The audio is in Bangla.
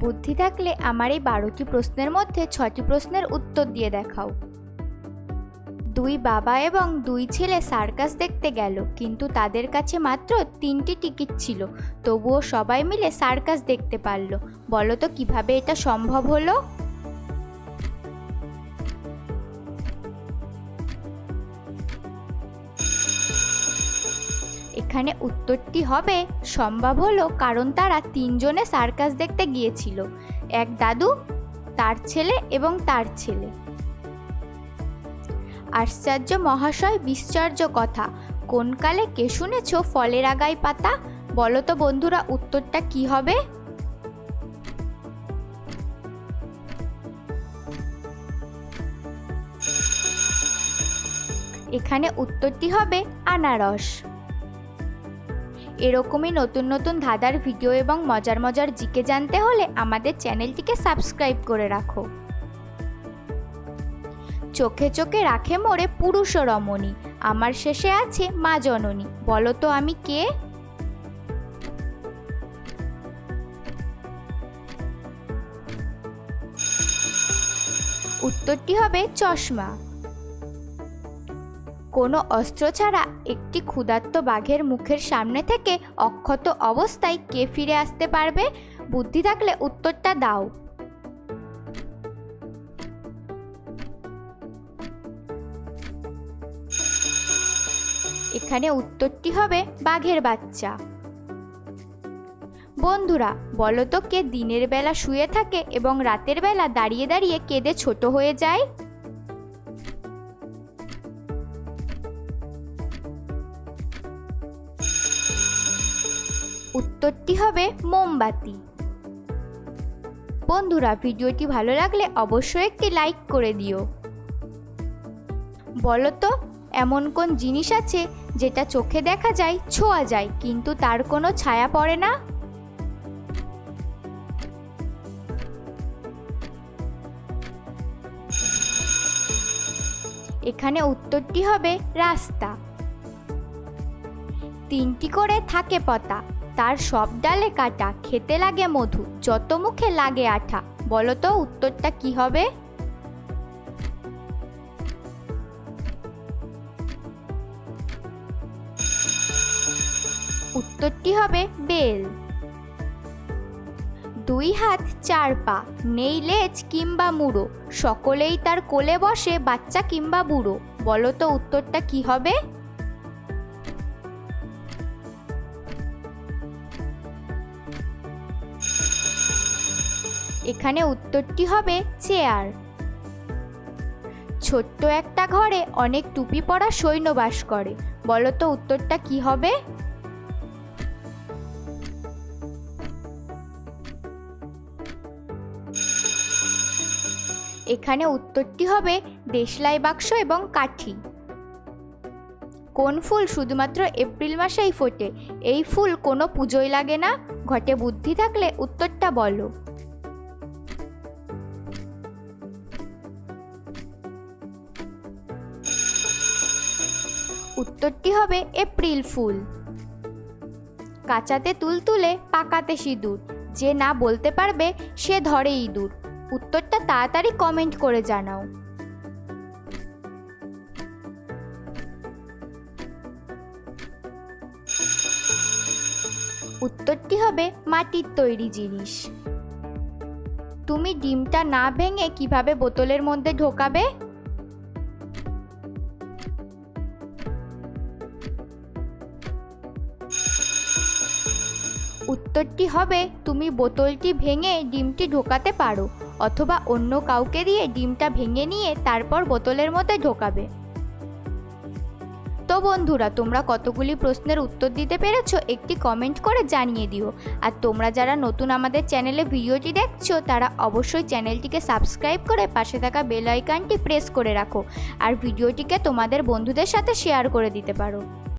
বুদ্ধি থাকলে আমার এই বারোটি প্রশ্নের মধ্যে ছটি প্রশ্নের উত্তর দিয়ে দেখাও। দুই বাবা এবং দুই ছেলে সার্কাস দেখতে গেল, কিন্তু তাদের কাছে মাত্র তিনটি টিকিট ছিল, তবুও সবাই মিলে সার্কাস দেখতে পারল। বলো তো, কীভাবে এটা সম্ভব হলো? এখানে উত্তরটি হবে, সম্ভব হলো কারণ তারা তিনজনে সার্কাস দেখতে গিয়েছিল। এক দাদু, তার ছেলে এবং তার ছেলে। আশ্চর্য মহাশয় বিশ্চর্য কথা। কোন কালে কে শুনেছ ফলের আগায় পাতা? বলো তো বন্ধুরা, উত্তরটা কি হবে? এখানে উত্তরটি হবে, আনারস। এরকমই নতুন নতুন ধাঁধার ভিডিও এবং মজার মজার জিকে জানতে হলে আমাদের চ্যানেলটিকে সাবস্ক্রাইব করে রাখো। চোখে চোখে রাখে মোড়ে পুরুষ রমণী, আমার শেষে আছে মা জননী, বলো তো আমি কে? উত্তরটি হবে চশমা। কোনো অস্ত্র ছাড়া একটি ক্ষুধার্ত বাঘের মুখের সামনে থেকে অক্ষত অবস্থায় কে ফিরে আসতে পারবে? বুদ্ধি থাকলে উত্তরটা দাও। এখানে উত্তরটি হবে বাঘের বাচ্চা। বন্ধুরা বলো তো কে দিনের বেলা শুয়ে থাকে এবং রাতের বেলা দাঁড়িয়ে দাঁড়িয়ে কেঁদে ছোট হয়ে যায়? উত্তরটি হবে মোমবাতি। বন্ধুরা, ভিডিওটি ভালো লাগলে অবশ্যই একটি লাইক করে দিও। বলো তো, এমন কোন জিনিস আছে যেটা চোখে দেখা যায়, ছোঁয়া যায়, কিন্তু তার কোনো ছায়া পড়ে না? এখানে উত্তরটি হবে রাস্তা। তিনটি করে থাকে পতা। তার সব ডালে কাটা, খেতে লাগে মধু, যত মুখে লাগে আঠা। বলো তো, উত্তরটা কি হবে? উত্তরটি হবে বেল। দুই হাত চার পা, নেই লেজ কিংবা মুড়ো, সকলেই তার কোলে বসে বাচ্চা কিংবা বুড়ো। বলো তো, উত্তরটা কি হবে? এখানে উত্তরটি হবে চেয়ার। ছোট্ট একটা ঘরে অনেক টুপি পরা সৈন্য বাস করে। বলো তো উত্তরটা কি হবে? এখানে উত্তরটি হবে দেশলাই বাক্স এবং কাঠি। কোন ফুল শুধুমাত্র এপ্রিল মাসেই ফোটে? এই ফুল কোনো পুজোয় লাগে না। ঘটে বুদ্ধি থাকলে উত্তরটা বলো। উত্তরটি হবে এপ্রিল ফুল। কাঁচাতে তুল তুলে পাকাতে সিঁদুর। যে না বলতে পারবে, সে ধরে ইঁদুর। উত্তরটা তাড়াতাড়ি কমেন্ট করে জানাও। উত্তরটি হবে মাটির তৈরি জিনিস। তুমি ডিমটা না ভেঙে কীভাবে বোতলের মধ্যে ঢোকাবে? উত্তরটি হবে, তুমি বোতলটি ভেঙে ডিমটি ঢোকাতে পারো, অথবা অন্য কাউকে দিয়ে ডিমটা ভেঙে নিয়ে তারপর বোতলের মধ্যে ঢোকাবে। তো বন্ধুরা, তোমরা কতগুলি প্রশ্নের উত্তর দিতে পেরেছ একটি কমেন্ট করে জানিয়ে দিও। আর তোমরা যারা নতুন আমাদের চ্যানেলে ভিডিওটি দেখছ, তারা অবশ্যই চ্যানেলটিকে সাবস্ক্রাইব করে পাশে থাকা বেল আইকনটি প্রেস করে রাখো, আর ভিডিওটিকে তোমাদের বন্ধুদের সাথে শেয়ার করে দিতে পারো।